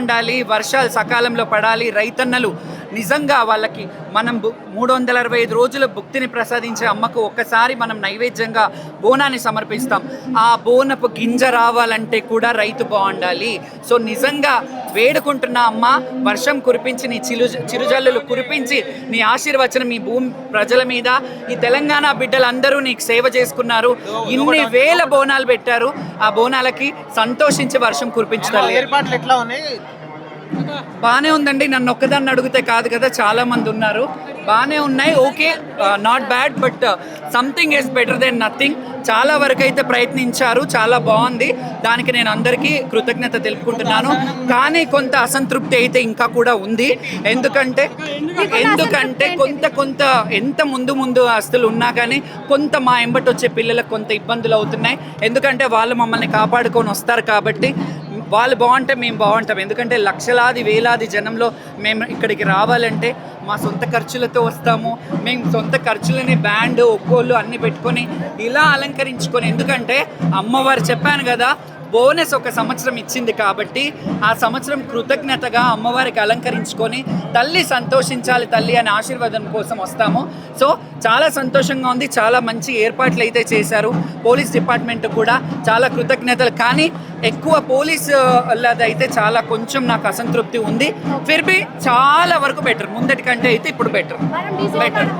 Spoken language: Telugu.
ఉండాలి వర్షాలు సకాలంలో పడాలి రైతన్నలు నిజంగా వాళ్ళకి మనం మూడు వందల అరవై ఐదు రోజుల భుక్తిని ప్రసాదించే అమ్మకు ఒక్కసారి మనం నైవేద్యంగా బోనాన్ని సమర్పిస్తాం. ఆ బోనపు గింజ రావాలంటే కూడా రైతు బాగుండాలి. సో నిజంగా వేడుకుంటున్న అమ్మ వర్షం కురిపించి నీ చిరు చిరుజల్లులు కురిపించి నీ ఆశీర్వచనం మీ భూమి ప్రజల మీద ఈ తెలంగాణ బిడ్డలందరూ నీకు సేవ చేసుకున్నారు. ఇన్ని వేల బోనాలు పెట్టారు. ఆ బోనాలకి సంతోషించి వర్షం కురిపించడం ఏర్పాట్లు ఎట్లా ఉన్నాయి? బాగానే ఉందండి. నన్ను ఒక్కదాన్ని అడిగితే కాదు కదా చాలా మంది ఉన్నారు. బాగానే ఉన్నాయి okay. Not bad but something is better than nothing చాలా వరకు అయితే ప్రయత్నించారు చాలా బాగుంది. దానికి నేను అందరికీ కృతజ్ఞత తెలుపుకుంటున్నాను. కానీ కొంత అసంతృప్తి అయితే ఇంకా కూడా ఉంది. ఎందుకంటే ఎందుకంటే కొంత కొంత ఎంత ముందు ముందు ఆస్తులు ఉన్నా కానీ కొంత మా ఎంబటి వచ్చే పిల్లలకు కొంత ఇబ్బందులు అవుతున్నాయి. ఎందుకంటే వాళ్ళు మమ్మల్ని కాపాడుకొని వస్తారు కాబట్టి వాళ్ళు బాగుంటే మేము బాగుంటాం. ఎందుకంటే లక్షలాది వేలాది జనంలో మేము ఇక్కడికి రావాలంటే మా సొంత ఖర్చులతో వస్తాము. మేము సొంత ఖర్చులని బ్యాండ్ ఒక్కోళ్ళు అన్ని పెట్టుకొని ఇలా అలంకరించుకొని ఎందుకంటే అమ్మవారు చెప్పాను కదా బోనస్ ఒక సంవత్సరం ఇచ్చింది కాబట్టి ఆ సంవత్సరం కృతజ్ఞతగా అమ్మవారికి అలంకరించుకొని తల్లి సంతోషించాలి తల్లి అనే ఆశీర్వాదం కోసం వస్తాము. సో చాలా సంతోషంగా ఉంది. చాలా మంచి ఏర్పాట్లు అయితే చేశారు. పోలీస్ డిపార్ట్మెంట్ కూడా చాలా కృతజ్ఞతలు. కానీ ఎక్కువ పోలీస్ అయితే చాలా కొంచెం నాకు అసంతృప్తి ఉంది. ఫిర్ బి చాలా వరకు బెటర్. ముందటి కంటే అయితే ఇప్పుడు బెటర్. బెటర్.